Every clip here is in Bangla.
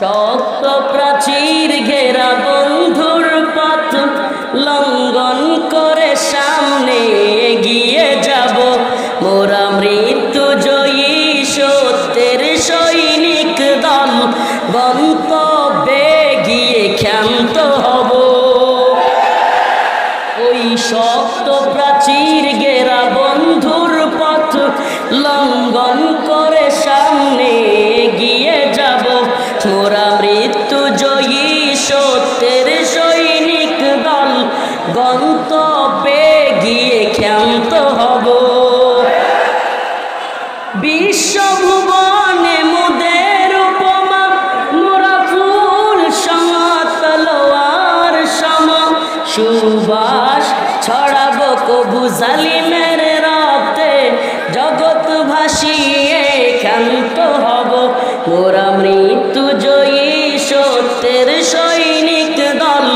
শক্ত প্রাচীর ঘেরা বন্ধুর পথ লঙ্ঘন করে সামনে এগিয়ে যাব। মোরা মৃত্যু জয়ী সত্যের সৈনিক দল গন্তব্যে গিয়ে ক্ষান্ত হব। ওই শক্ত প্রাচীর ঘেরা বন্ধুর পথ লঙ্ঘন করে সামনে গন্তব্যে গিয়ে ক্ষান্ত হব। বিশ্বভুবনে মুদের উপমা মোরা ফুল সমতলোয়ার সম, সুবাস ছড়াবো কবু জালিমের রক্তে জগৎ ভাসিয়ে ক্ষান্ত হব। মোরা মৃত্যু জয়ী সত্যের সৈনিক দল।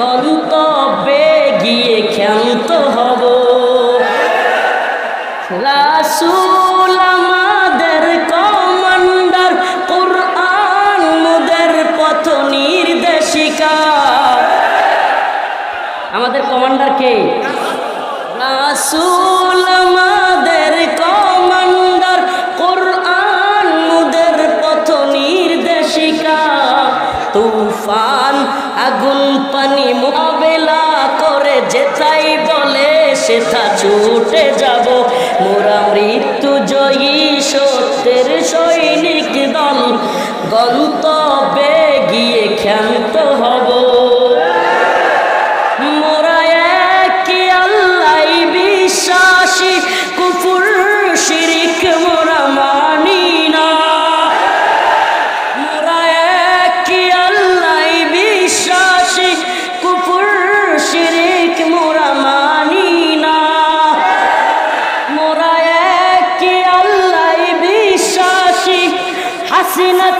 গন্তব্যে গিয়ে ক্ষান্ত হব। রাসূল আমাদের কমান্ডার, কুরআন মোদের পথ নির্দেশিকা। আমাদের কমান্ডার কে? রাসুল আমাদের কমান্ডার সেটা ছুটে যাব। মোরা মৃত্যু জয়ী সত্যের সৈনিক।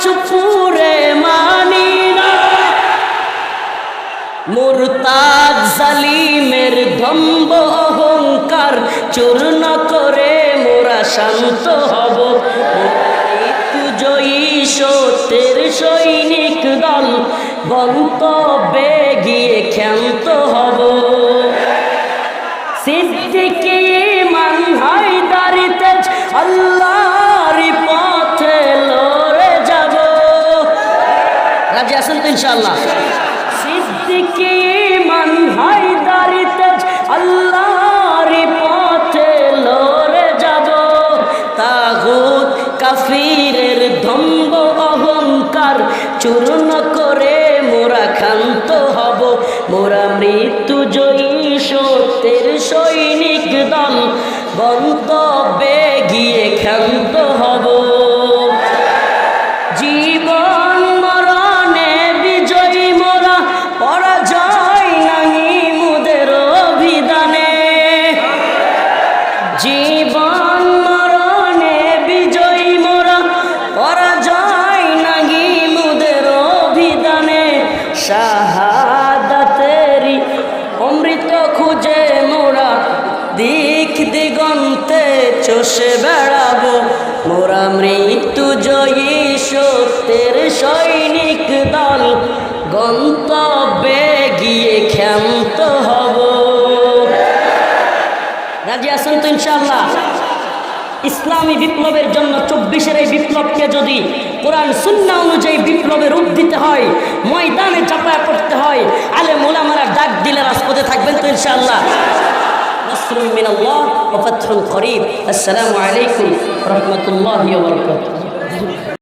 চুপুরে মানি না। মুরতাদ জালিমের ধম্ব অহংকার চূর্ণ করে, মোরা শান্ত হব। সৈনিক দল, গন্তব্যে গিয়ে ক্ষান্ত তো সিদ্দিকি মান হয় দাঁড়িতে আল্লাহর পথে লড়ে যাব। তাগুত কাফিরের ধম্ব অহংকার চূর্ণ করে মোরা ক্ষান্ত হব। মোরা মৃত্যু জয়ী সত্যের সৈনিক দল, গন্তব্যে গিয়ে চষে বেড়াবো। মোরা মৃত্যু জয়ী সত্যের সৈনিক দল। গন্তব্যে গিয়ে ক্ষান্ত হব। রাজি আছেন তো ইনশাল্লাহ ইসলামী বিপ্লবের জন্য চব্বিশের এই বিপ্লবকে যদি কোরআন সুন্না অনুযায়ী বিপ্লবের রূপ দিতে হয়, ময়দানে চাপায় পড়তে হয় আলে মোলামারা ডাক দিলে রাজপথে থাকবেন তো ইনশাআল্লাহ? نصر من الله وفتح قريب. السلام عليكم ورحمة الله وبركاته.